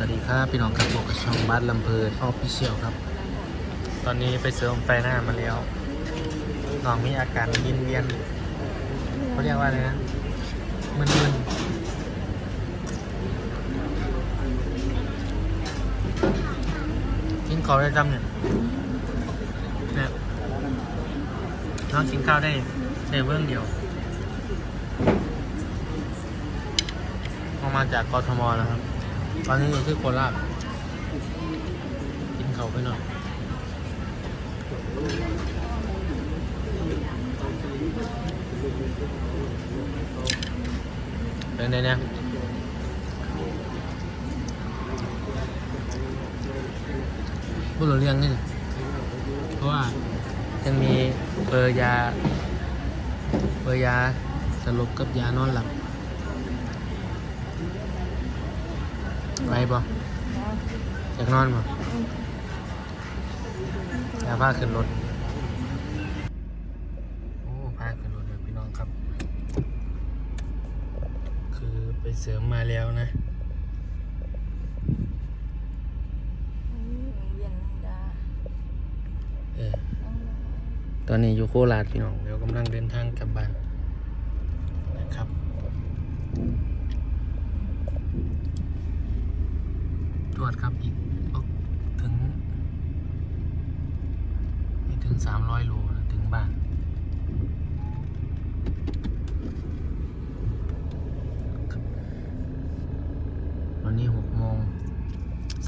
วัสดีครับพี่น้องครับพบกับช่องบ้านลำเพลินออฟฟิเชียลครับ ตอนนี้ไปเสริมไฟหน้ามาแล้วน้องมีอาการวินเวียนเขาเรียกว่าอะไรนะมึนมึนกินข้าวได้จำเนี่ยเนี่ยน้องกินข้าวได้ในเบื้องเดียวออกมาจากกทมนะครับ ตอนนี้อยู่ที่โคราชกินเขาไปหน่อยเป็นไงเนี่ยพูดเรื่องนี่เพราะว่ายังมีเบอร์ยาเบอร์ยาสลบกับยานอนหลับ ไปบ่อยากนอนบ่อยากพาขึ้นรถ โอ้พาขึ้นรถเลยพี่น้องครับ คือไปเสริมมาแล้วนะเวียนนังดาเออตอนนี้อยู่โคราชพี่น้อง เดี๋ยวกำลังเดินทางกลับบ้านนะครับ ตรวจครับอีกถึงไม่ถึงสามร้อยโลนะถึงบ้านวันนี้หกโมง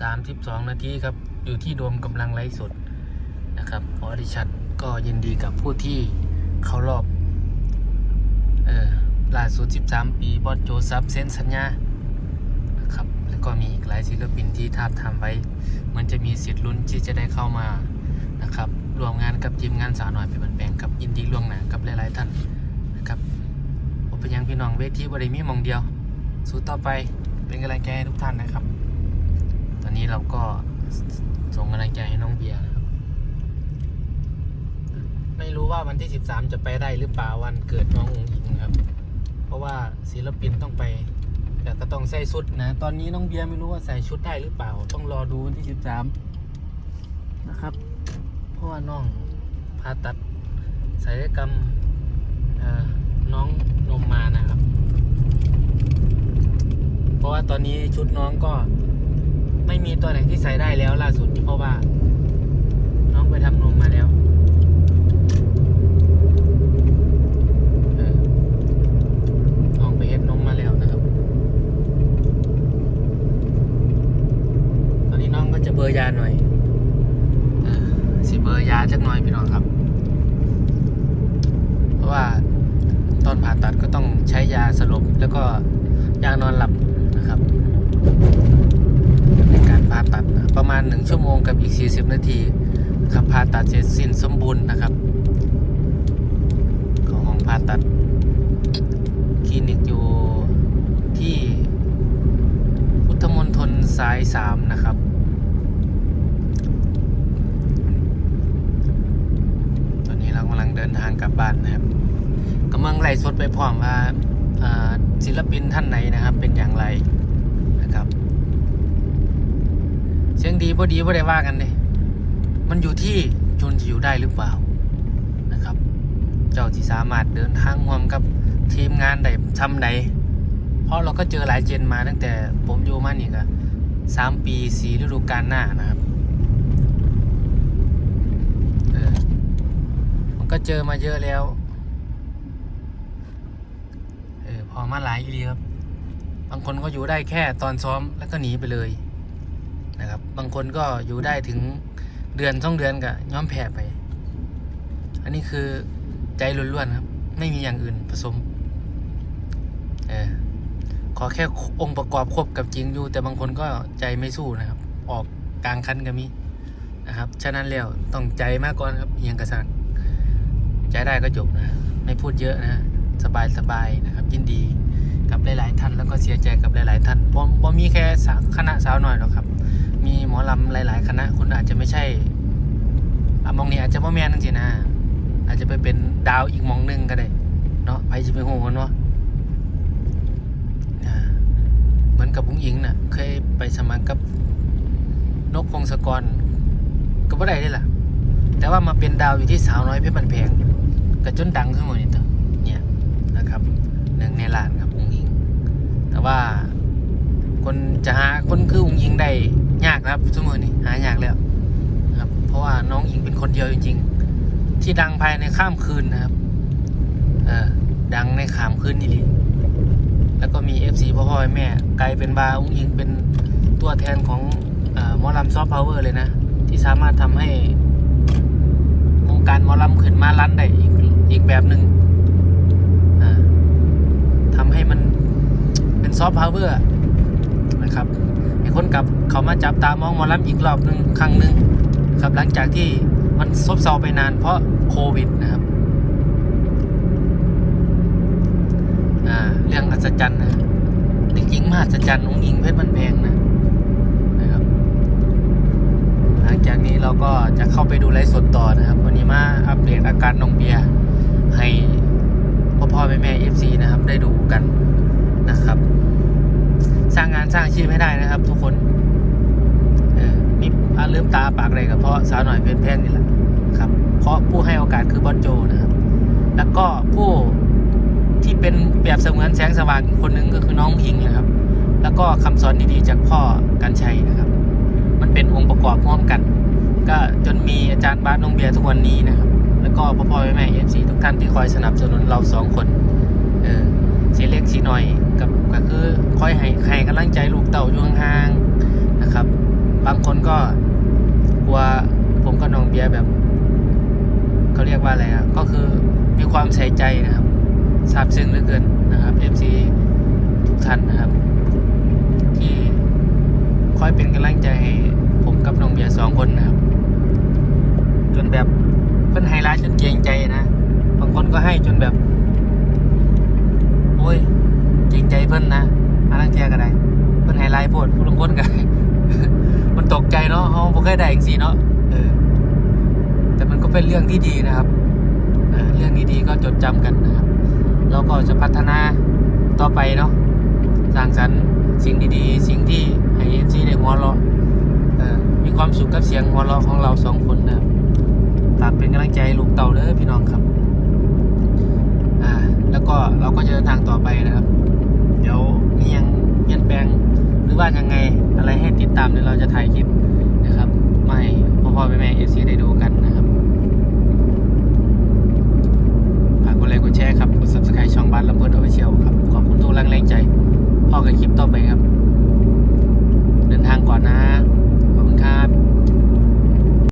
สามสิบสองนาทีครับ อยู่ที่โดมกำลังไลฟ์สดนะครับออดิชันก็ยินดีกับผู้ที่เขารอบ เออล่าสุด 13 ปี บอสโจซับเซ็นสัญญา ก็มีอีกหลายศิลปินที่ทาบทามไว้ มันจะมีสิทธิ์ลุ้นที่จะได้เข้ามานะครับรวมงานกับทีมงานสาวหน่อยเป็นบันแปลงกับยินดีล่วงหน้ากับหลายๆท่านนะครับผมเป็นยังพี่น้องเวทีบริมีมองเดียว สู้ต่อไปเป็นกำลังใจให้ทุกท่านนะครับ ตอนนี้เราก็ส่งกำลังใจให้น้องเบียร์นะครับไม่รู้ว่าวันที่ 13 จะไปได้หรือเปล่าวันเกิดน้ององอิงครับ เพราะว่าศิลปินต้องไป แต่ก็ต้องใส่ชุดนะ ตอนนี้น้องเบียร์ไม่รู้ว่าใส่ชุดได้หรือเปล่า ต้องรอดูวันที่13นะครับ เพราะว่าน้องผ่าตัดศัลยกรรมน้องนมมานะครับ เพราะว่าตอนนี้ชุดน้องก็ไม่มีตัวไหนที่ใส่ได้แล้วล่าสุด เพราะว่า น้องไปทำนมมาแล้วเออน้องไปเฮ็ดนมมาแล้วนะครับ ตอนนี้น้องก็จะเบอร์ยาหน่อยเออสิเบอร์ยาจักหน่อยพี่น้องครับ เพราะว่าตอนผ่าตัดก็ต้องใช้ยาสลบแล้วก็ยานอนหลับนะครับในการผ่าตัดประมาณ 1 ชั่วโมงกับอีก 40 นาทีครับผ่าตัดเสร็จสิ้นสมบูรณ์นะครับของห้องผ่าตัดคลินิกอยู่ที่พุทธมณฑลสาย 3 นะครับ ตอนนี้เรากำลังเดินทางกลั บ้านนะครับกำลังไล่สดไปพร้อมว่าศิลปินท่านไหนนะครับ เป็นอย่างไรนะครับ เสียงดีบ่ดีบ่ได้ว่ากันเลยมันอยู่ที่จนจะอยู่ได้หรือเปล่านะครับ เจ้าที่สามารถเดินทางร่วมกับทีมงานได้ทำใดเพราะเราก็เจอหลายเจนมาตั้งแต่ผมอยู่มานี่ก็สามปีสี่ฤดูกาลหน้านะครับเออมัน ก็เจอมาเยอะแล้ว เออพอมาหลายอีหลีครับ บางคนก็อยู่ได้แค่ตอนซ้อมแล้วก็หนีไปเลยนะครับ บางคนก็อยู่ได้ถึงเดือนสองเดือนก็ย้อมแพ้ไป อันนี้คือใจล้วนๆครับ ไม่มีอย่างอื่นผสม เออขอแค่องค์ประกอบครบกับจริงอยู่ แต่บางคนก็ใจไม่สู้นะครับ ออกกลางคันก็มีนะครับ ฉะนั้นแล้วต้องใจมากก่อนครับเอียงกระสัน ใจได้ก็จบนะ ไม่พูดเยอะนะ สบายสบายๆนะครับ ยินดีกับหลาย ๆ ท่านแล้วก็เสียใจกับหลาย ๆ ท่านบ่บ่มีแค่สาคณะสาวหน่อยหรอกครับ มีหมอลำหลาย ๆ คณะคุณอาจจะไม่ใช่อะมองนี้อาจจะพ่แม่นจริงๆนะ อาจจะไปเป็นดาวอีกมองหนึงก็ได้ เนาะไปจะไปโหกันเนาะอ่าเหมือนกับพุ้งอิงน่ะ เคยไปไปสมัครกับนกพงศกร ก็บ่ได้ได้ล่ะ แต่ว่ามาเป็นดาวอยู่ที่สาวน้อยเพชรบันแพง ก็จนดังขึ้นมานี่ตัวเนี่ยนะครับหนึ่งในล้านครับองค์หญิง แต่ว่าคนจะหาคนคือองค์หญิงได้ยากนะครับทุกมือนี่หายากแล้วครับ เพราะว่าน้องหญิงเป็นคนเดียวจริง ๆ ที่ดังภายในข้ามคืนนะครับเออดังในขามคืนนี่ลีแล้วก็มี FC พ่อพ่อแม่กลายเป็นบาอุ้งอิงเป็นตัวแทนของเออหมอลำซอฟต์พาวเวอร์เลยนะ ที่สามารถทำให้วงการมอลำขึ้นมาลันได้อีก อีกแบบหนึ่งอ่าทำให้มันเป็นซอฟต์พาวเวอร์นะครับมีคนกับเขามาจับตามองมอลำอีกรอบหนึ่งครั้งหนึ่งครับหลังจากที่มันซบเซาไปนานเพราะโควิดนะครับเรื่องอัศจรรย์นะเด็กหญิงมหัศจรรย์องค์หญิงเพชรบันแพงนะนะครับ หลังจากนี้เราก็จะเข้าไปดูไลฟ์สดต่อนะครับ วันนี้มาอัปเดตอาการน้องเบียร์ ให้พ่อพ่อแม่แม่เอฟซีนะครับ ได้ดูกันนะครับ สร้างงานสร้างอาชีพให้ได้นะครับ ทุกคนเออมีอาลืมตาปากอะไรกับเพราะสาวหน่อยเพชรแพงนี่แหละครับ เพราะผู้ให้โอกาสคือบอสโจนะครับ แล้วก็ผู้ที่เป็นแบบเสมือนแสงสว่างคนหนึ่งก็คือน้องหญิงนะครับ แล้วก็คำสอนดีๆจากพ่อกันชัยนะครับ มันเป็นองค์ประกอบพร้อมกัน ก็จนมีอาจารย์บาสน้องเบียร์ทุกวันนี้นะครับ แล้วก็พ่อพ่อแม่แม่เอฟซีทุกท่านที่คอยสนับสนุนเราสองคนเออสีเล็กสีหน่อยกับก็คือคอยให้ให้กำลังใจลูกเต่าอยู่ห่างๆนะครับ บางคนก็กลัวผมกับน้องเบียร์แบบเขาเรียกว่าอะไรอะก็คือมีความใส่ใจนะครับซาบซึ้งเหลือเกินนะครับ FC ทุกท่านนะครับ ที่คอยเป็นกำลังใจให้ผมกับน้องเบียร์สองคนนะครับ จนแบบ เพิ่นไฮไลท์จนเกรงใจนะบางคนก็ให้จนแบบ โอ้ยเกรงใจเพิ่นนะอาลังเทียกันไดเพิ่นไฮไลท์โพดผู้ลางคนกันมันตกใจเนาะเขาบ่เคยได้อย่างสีเนาะเออ แต่มันก็เป็นเรื่องที่ดีนะครับเเรื่องดีๆก็จดจำกันนะครับเราก็จะพัฒนาต่อไปเนาะสร้างสรรค์สิ่งดีๆ สิ่งที่ให้เอซีได้หัวเราะเออมีความสุขกับเสียงหัวเราะของเราสองคนนะครับ ฝากเป็นกำลังใจลูกเต่าเด้อพี่น้องครับ อ่า แล้วก็เราก็จะเดินทางต่อไปนะครับ เดี๋ยวมียังเปลี่ยนแปลงหรือว่ายังไงอะไรให้ติดตามเดี๋ยวเราจะถ่ายคลิปนะครับมาให้พ่อพ่อแม่แม่เอซีได้ดูกันนะครับฝากกดไลค์กดแชร์ครับกด subscribe ช่องบ้านลำเพิดออฟฟิเชียลครับขอบคุณทุกแรงแรงใจพ่อกันคลิปต่อไปครับ